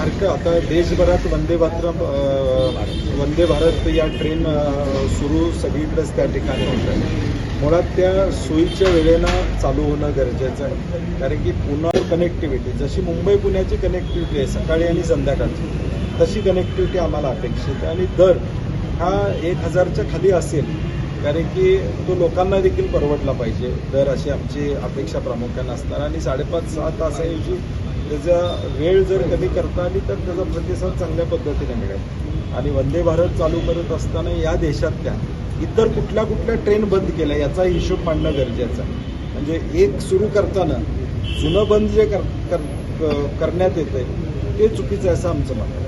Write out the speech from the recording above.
सारखं आता देशभरात वंदे भारत वंदे भारत या ट्रेन सुरू सगळीकडेच त्या ठिकाणी होत आहे. मुळात त्या सोयीच्या वेळेनं चालू होणं गरजेचं आहे. कारण की पुन्हा कनेक्टिव्हिटी जशी मुंबई पुण्याची कनेक्टिव्हिटी आहे सकाळी आणि संध्याकाळची तशी कनेक्टिव्हिटी आम्हाला अपेक्षित आहे. आणि दर हा एक हजारच्या खाली असेल कारण की तो लोकांना देखील परवडला पाहिजे. दर अशी आमची अपेक्षा प्रामुख्याने असणार. आणि साडेपाच सहा तासाऐवजी त्याचा वेळ जर कधी करता आली तर त्याचा प्रतिसाद चांगल्या पद्धतीने मिळेल. आणि वंदे भारत चालू करत असताना या देशातल्या इतर कुठल्या कुठल्या ट्रेन बंद केल्या याचा हिशोब मांडणं गरजेचं आहे. म्हणजे एक सुरू करताना जुनं बंद जे कर कर- करण्यात येतंय ते चुकीचं आहे असं आमचं मत